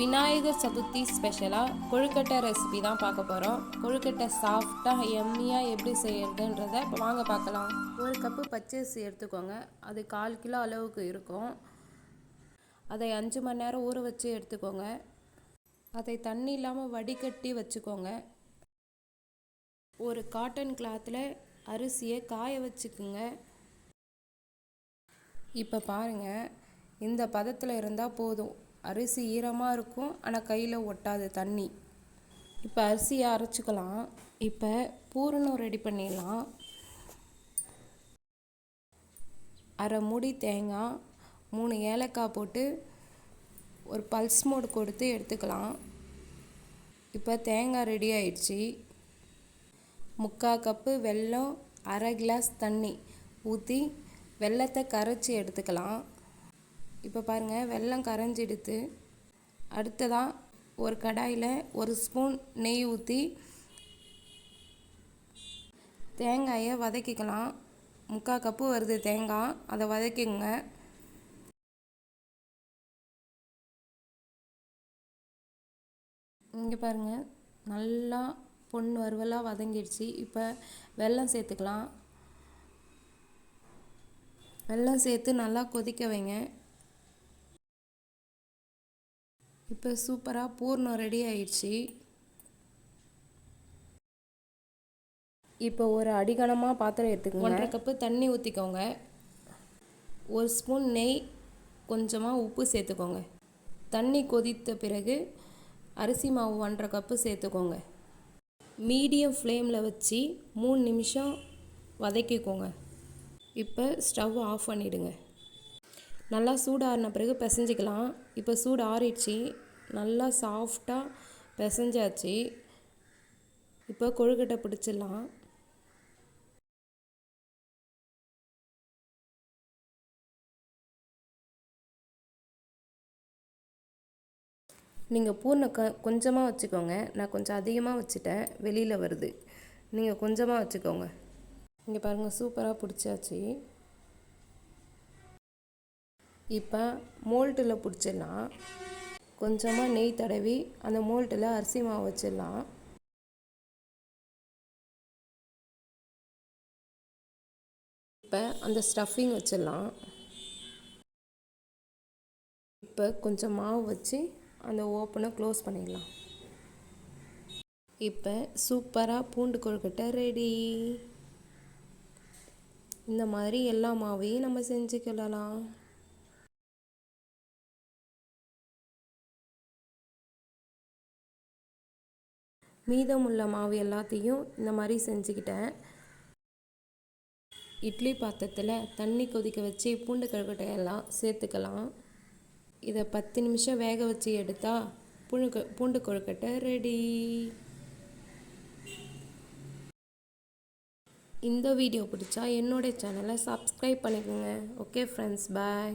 விநாயகர் சதுர்த்தி ஸ்பெஷலாக கொழுக்கட்டை ரெசிபி தான் பார்க்க போகிறோம் கொழுக்கட்டை சாஃப்டாக எம்மியாக எப்படி செய்யறதுன்றத இப்போ வாங்க பார்க்கலாம். ஒரு கப்பு பச்சரிசி எடுத்துக்கோங்க. அது கால் கிலோ அளவுக்கு இருக்கும். அதை அஞ்சு மணி நேரம் ஊற வச்சு எடுத்துக்கோங்க. அதை தண்ணி இல்லாமல் வடிகட்டி வச்சுக்கோங்க. ஒரு காட்டன் கிளாத்தில் அரிசியை காய வச்சுக்குங்க. இப்போ பாருங்கள் இந்த பதத்தில் இருந்தால் போதும். அரிசி ஈரமாக இருக்கும் ஆனால் கையில் ஒட்டாது தண்ணி. இப்போ அரிசியை அரைச்சிக்கலாம். இப்போ பூரணம் ரெடி பண்ணிடலாம். அரை மூடி தேங்காய் மூணு ஏலக்காய் போட்டு ஒரு பல்ஸ் மோடு கொடுத்து எடுத்துக்கலாம். இப்போ தேங்காய் ரெடி ஆயிடுச்சு. முக்கால் கப்பு வெல்லம் அரை கிளாஸ் தண்ணி ஊற்றி வெல்லத்தை கரைச்சி எடுத்துக்கலாம். இப்போ பாருங்கள் வெல்லம் கரைஞ்செடுத்து அடுத்ததாக ஒரு கடாயில் ஒரு ஸ்பூன் நெய் ஊற்றி தேங்காயை வதக்கிக்கலாம். முக்கால் கப்பு வருது தேங்காய் அதை வதக்கிங்க இங்கே பாருங்கள் நல்லா பொன் வறுவலாக வதங்கிடுச்சு. இப்போ வெல்லம் சேர்த்துக்கலாம். வெல்லம் சேர்த்து நல்லா கொதிக்க வைங்க. இப்போ சூப்பராக பூர்ணம் ரெடி ஆயிடுச்சு. இப்போ ஒரு அடிகனமாக பாத்திரம் எடுத்துக்கோங்க. ஒன்றரை கப்பு தண்ணி ஊற்றிக்கோங்க ஒரு ஸ்பூன் நெய் கொஞ்சமாக உப்பு சேர்த்துக்கோங்க. தண்ணி கொதித்த பிறகு அரிசி மாவு ஒன்றரை கப்பு சேர்த்துக்கோங்க. மீடியம் ஃப்ளேமில் வச்சு மூணு நிமிஷம் வதக்கிக்கோங்க. இப்போ ஸ்டவ் ஆஃப் பண்ணிவிடுங்க நல்லா சூடாறின பிறகு பிசைஞ்சிக்கலாம். இப்போ சூடு ஆறிடுச்சு. நல்லா சாஃப்டாக பிசைஞ்சாச்சு. இப்போ கொழுக்கட்டை பிடிச்சிடலாம். நீங்கள் பூனை க கொஞ்சமாக வச்சுக்கோங்க. நான் கொஞ்சம் அதிகமாக வச்சுட்டேன். வெளியில் வருது. நீங்கள் கொஞ்சமாக வச்சுக்கோங்க. இங்கே பாருங்கள் சூப்பராக பிடிச்சாச்சு. இப்போ மோல்ட்டில் பிடிச்சிடலாம். கொஞ்சமாக நெய் தடவி அந்த மோல்ட்டில் அரிசி மாவு வச்சிடலாம். இப்போ அந்த ஸ்டஃபிங் வச்சிடலாம். இப்போ கொஞ்சம் மாவு வச்சு அந்த ஓப்பனை க்ளோஸ் பண்ணிடலாம். இப்போ சூப்பராக பூண்டு கொழுக்கட்டை ரெடி. இந்த மாதிரி எல்லா மாவையும் நம்ம செஞ்சுக்கலாம் மீதம் உள்ள மாவு எல்லாத்தையும் இந்த மாதிரி செஞ்சுக்கிட்டேன். இட்லி பாத்திரத்தில் தண்ணி கொதிக்க வச்சு பூண்டு கருக்கட்டையெல்லாம் சேர்த்துக்கலாம். இதை பத்து நிமிஷம் வேக வச்சு எடுத்தால் பூண்டு பூண்டு கொழுக்கட்டை ரெடி. இந்த வீடியோ பிடிச்சா என்னோடய சேனலை சப்ஸ்கிரைப் பண்ணிக்கோங்க. Okay friends bye